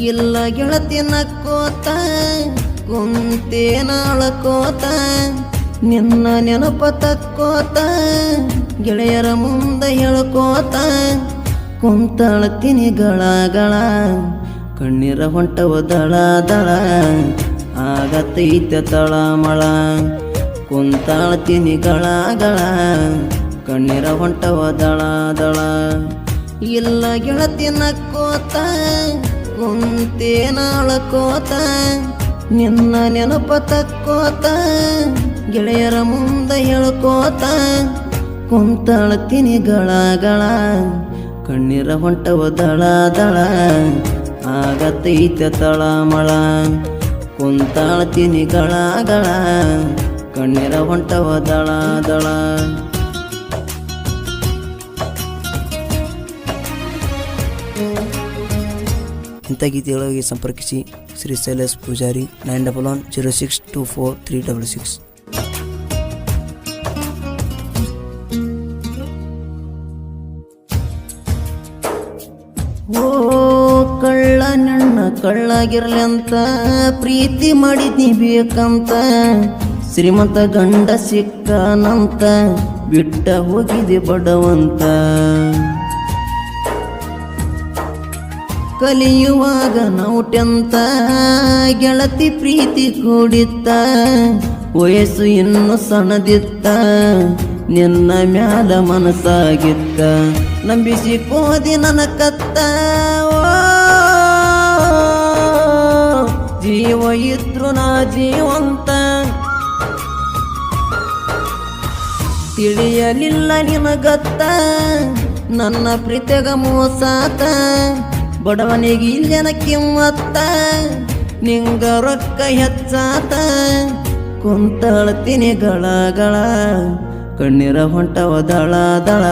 ಇಲ್ಲ ಗೆಳತಿ ನಕ್ಕೋತ ಕುಂತೇನಾಳಕೋತ ನಿನ್ನ ನೆನಪ ತಕ್ಕೋತ ಗೆಳೆಯರ ಮುಂದೆ ಹೇಳ್ಕೋತ, ಕುಂತಾಳ ತಿನಿಗಳ ಗಳ, ಕಣ್ಣೀರ ಹೊಂಟವ ದಳ ದಳ, ಆಗತೈತೆ ತಳಮಳ ಕುಂತಾಳ್ತೀನಿ ತಿನಿಗಳ ಗಳ, ಕಣ್ಣೀರ ಹೊಂಟವ ದಳ ದಳ. ಇಲ್ಲ ಗೆಳತಿ ನಕ್ಕೋತ ಕುಂತೇನಾಳಕೋತ ನಿನ್ನ ನೆನಪ ತಕ್ಕೋತ ಗೆಳೆಯರ ಮುಂದೆ ಹೇಳ್ಕೋತ ಕುಂತಾಳ್ತೀನಿ ಗಳ ಗಳ ಕಣ್ಣೀರ ಹೊಂಟವ ದಳ ದಳ, ಆಗತೈತೆ ತಳಮಳ ಕುಂತಾಳ್ತೀನಿ ಗಳ ಗಳ ಕಣ್ಣೀರ ಹೊಂಟವ ದಳ ದಳ. ಇಂಥ ಗೀತೆಗಳಿಗೆ ಸಂಪರ್ಕಿಸಿ Shri Shailesh Poojari nine double one zero six two four three double six. ಓ ಕಳ್ಳ ಕಳ್ಳಾಗಿರ್ಲಿ ಅಂತ ಪ್ರೀತಿ ಮಾಡಿದ್ನಿ ಬೇಕಂತ. ಶ್ರೀಮಂತ ಗಂಡ ಸಿಕ್ಕನಂತ, ಬಿಟ್ಟ ಹೋಗಿದೆ ಬಡವಂತ. ಕಲಿಯುವಾಗ ನೌಟ್ಯಂತ ಗೆಳತಿ ಪ್ರೀತಿ ಕೂಡಿತ್ತ. ವಯಸ್ಸು ಇನ್ನು ಸಣದಿತ್ತ ನಿನ್ನ ಮ್ಯಾಲ ಮನಸ್ಸಾಗಿತ್ತ. ನಂಬಿಸಿ ಕೋದಿ ನನ್ನ ಕತ್ತ ಜೀವ ಇದ್ರು ನಾ ಜೀವಂತ. ತಿಳಿಯಲಿಲ್ಲ ನಿನಗತ್ತ, ನನ್ನ ಪ್ರೀತಿಗ ಮೋಸಾತ. ಬಡವನಿಗೆ ಜನಕ್ಕೆ ಕಿಮ್ಮತ್ತ? ನಿಂಗ ರೊಕ್ಕ ಹೆಚ್ಚಾತ? ಕುಂತಳ್ತೀನಿ ಗಳ ಗಳ ಕಣ್ಣೀರ ಹೊಂಟವ ದಳ ದಳ.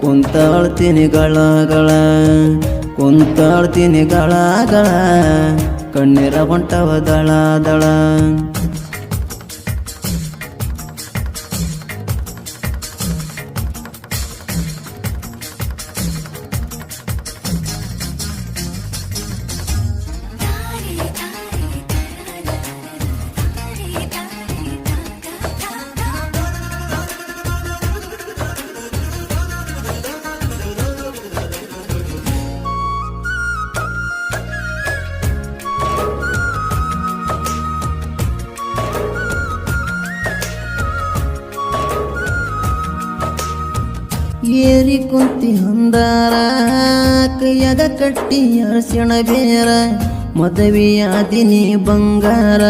ಕುಂತಳ ಗಳ ಗಳ ಕುಂತಳ ಗಳ ಗಳ ಕಣ್ಣೀರ ಹೊಂಟವ ದಳ ದಳ. ಏರಿ ಕುಂತಿ ಅಂದಾರ ಕೈಯಾಗ ಕಟ್ಟಿ ಅರಸಿಣ ಬೇರ ಮದುವೆಯಾದಿನಿ ಬಂಗಾರ,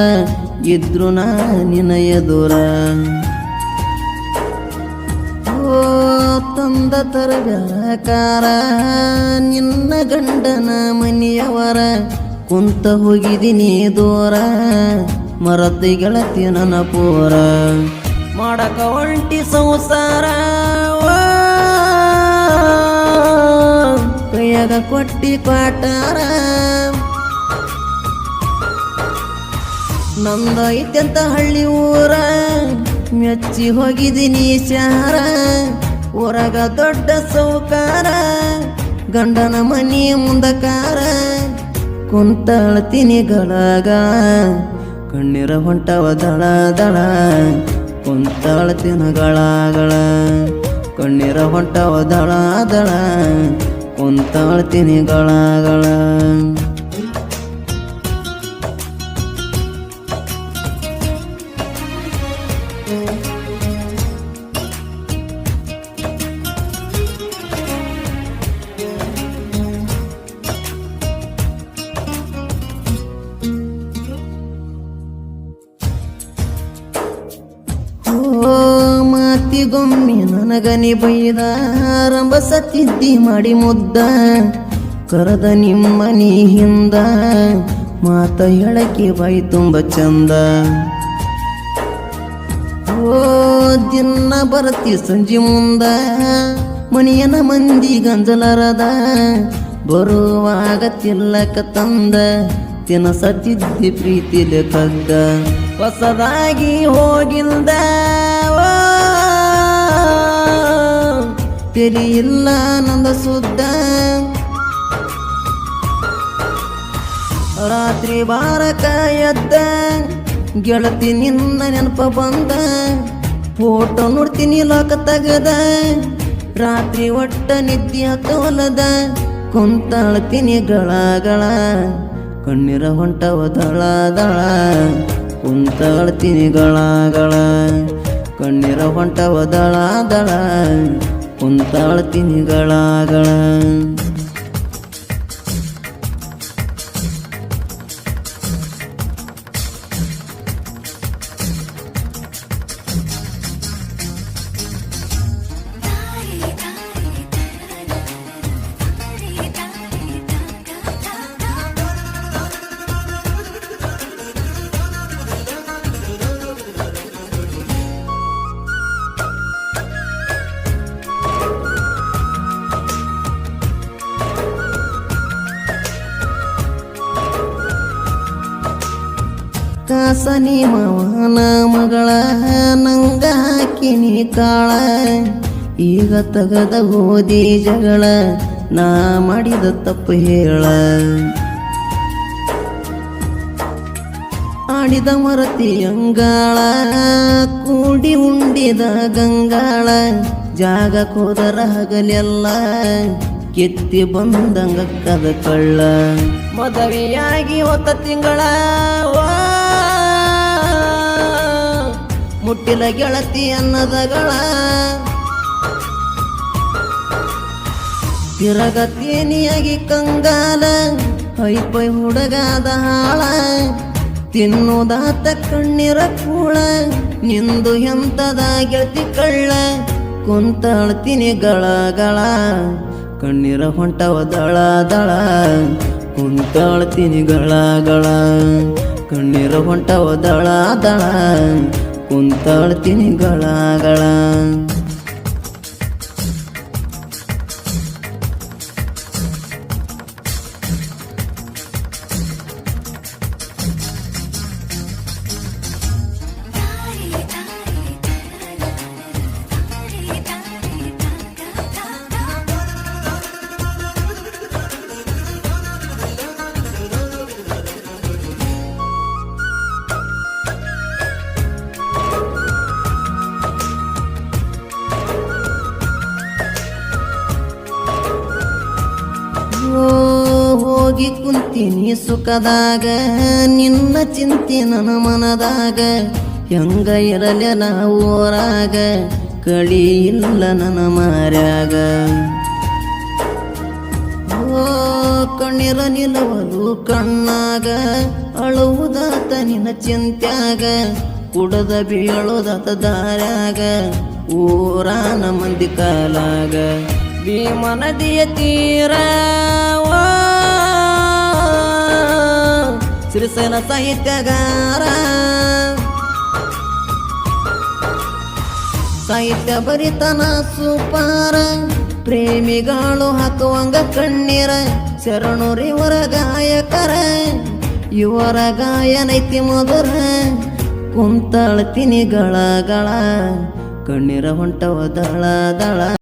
ಇದ್ರು ನಾ ನಿನಯ ಓ ತಂದ ತರಬೇಕಾರ ನಿನ್ನ ಗಂಡನ ಮನೆಯವರ, ಕುಂತ ಹೋಗಿದಿನಿ ದೂರ ಮರತಿ ಗೆಳತಿ ಪೂರ. ಮಾಡಕ ಒಂಟಿ ಸಂಸಾರ ಕೈಯಾಗ ಕೊಟ್ಟಿ ಕ್ವಾಟಾರ ಇತ್ಯಂತ ಹಳ್ಳಿ ಊರ ಮೆಚ್ಚಿ ಹೋಗಿದ್ದೀನಿ ಶಾರ ಊರಾಗ ದೊಡ್ಡ ಸೌಕಾರ ಗಂಡನ ಮನಿ ಮುಂದಕಾರ ಕುಂತಳ್ತೀನಿ ಗಳಗ ಕಣ್ಣೀರ ಹೊಂಟವ ದಳ ದಳ ಕುಂತಳ್ತಿನ ಗಳಗಳ ಕಣ್ಣೀರ ಹೊಂಟವ ದಳ ದಳ ಕುಂತಳ್ತೀನಿ ಗಳಗಳ ಓ ಮಾತಿಗೊಮ್ಮೆ ನನಗನಿ ಬೈದ ರಂಬ ಸತ್ತಿದ್ದಿ ಮಾಡಿ ಮುದ್ದ. ಕರೆದ ನಿಮ್ಮನಿ ಹಿಂದ ಮಾತ ಹೇಳಕ್ಕೆ ಬೈ ತುಂಬ ಚಂದ. ಓ ದಿನ ಬರತಿ ಸಂಜೆ ಮುಂದ ಮನಿಯನ ಮಂದಿ ಗಂಜಲರದ. ಬರುವಾಗ ತಿಲ್ಲಕ ತಂದ ತಿನಸತಿದ್ದಿ ಪ್ರೀತಿಲೆ ಕದ್ದ ಹೊಸದಾಗಿ ಹೋಗಿಲ್ದ ತೆಲಿ ಇಲ್ಲ ನಂದ ಸುದ್ದ. ರಾತ್ರಿ ಬಾರಕ ಎದ್ದ, ಗೆಳತಿ ನಿನ್ನ ನೆನಪ ಬಂದ. ಫೋಟೋ ನೋಡ್ತೀನಿ ಲೋಕ ತಗದ, ರಾತ್ರಿ ಒಟ್ಟ ನಿದ್ದೆ ಹತ್ತವಲದ ಕುಂತಾಳ್ತೀನಿ ಗಳಗಳ ಗಳ ಕಣ್ಣೀರ ಹೊಂಟವ ದಳ ದಳ. ಕುಂತಾಳ್ತೀನಿ ಗಳಗಳ ಗಳ ಕಣ್ಣೀರ ಹೊಂಟವ ದಳ ದಳ. ಕುಂತಾಳ್ತೀನಿ ಗಳ ಗಳ ಕಾಸನಿ ಮಾವನ ಮಗಳ ನಂಗ ಹಾಕಿನಿ ಕಾಳ ಈಗ ತಗದ ಓದಿ ಜಗಳ, ನಾ ಮಾಡಿದ ತಪ್ಪು ಹೇಳ. ಆಡಿದ ಮರತಿ ಅಂಗಾಳ, ಕೂಡಿ ಉಂಡಿದ ಗಂಗಾಳ. ಜಾಗ ಕೋದರ ಹಗಲೆಲ್ಲ ಕೆತ್ತಿ ಬಂದಂಗ ಕದ ಕಳ್ಳ ಮದುವೆಯಾಗಿ ಹೊತ್ತ ತಿಂಗಳ ಮುಟ್ಟಿಲ ಗೆಳತಿ ಅನ್ನದಗಳ ತಿರಗತೇನಿಯಾಗಿ ಕಂಗಾಲ ಹೈಪೈ ಹುಡುಗಾದ ಹಾಳ ತಿನ್ನುದಾತ ಕಣ್ಣೀರ ಕೂಳ, ನಿಂದು ಎಂತದ ಗೆಳತಿ ಕಳ್ಳ, ಕುಂತಾಳ್ತೀನಿ ಗಳಗಳ, ಕಣ್ಣಿರ ಹೊಂಟವ ದಳ ದಳ, ಕುಂತಾಳ್ತೀನಿ ಗಳಗಳ, ಕಣ್ಣೀರ ಹೊಂಟವ ದಳ ದಳ ಕುಂತಾಳ್ತೀನಿ ಗಳ ಹೋಗಿ ಕುಂತೀನಿ ಸುಖದಾಗ, ನಿನ್ನ ಚಿಂತೆ ನನ್ನ ಮನದಾಗ. ಹೆಂಗ ಇರಲಿ ನಾ ಊರಾಗ ಕಳಿ ಇಲ್ಲ ನನ್ನ ಮಾರ್ಯಾಗ. ಓ, ಕಣ್ಣೀರ ನಿಲ್ಲವದು ಕಣ್ಣಾಗ, ಅಳುವುದಾತ ನಿನ್ನ ಚಿಂತ್ಯಾಗ, ಕುಡದ ಬೀಳೋದಾತ ದಾರ್ಯಾಗ, ಊರಾನ ಮಂದಿ ಕಾಲಾಗ. ಭೀಮನದಿಯ ತೀರ ಶ್ರೀಶೈಲ ಸಾಹಿತ್ಯಗಾರ. ಸಾಹಿತ್ಯ ಬರಿತನ ಸುಪಾರ. ಪ್ರೇಮಿಗಳು ಹಾಕುವಂಗ ಕಣ್ಣೀರ. ಶರಣುರಿವರ ಗಾಯಕರ. ಇವರ ಗಾಯನೈತಿ ಮಧುರ ಕುಂತಳ ತಿನಿಗಳ ಗಳ ಕಣ್ಣೀರ ಹೊಂಟವ ದಳ ದಳ.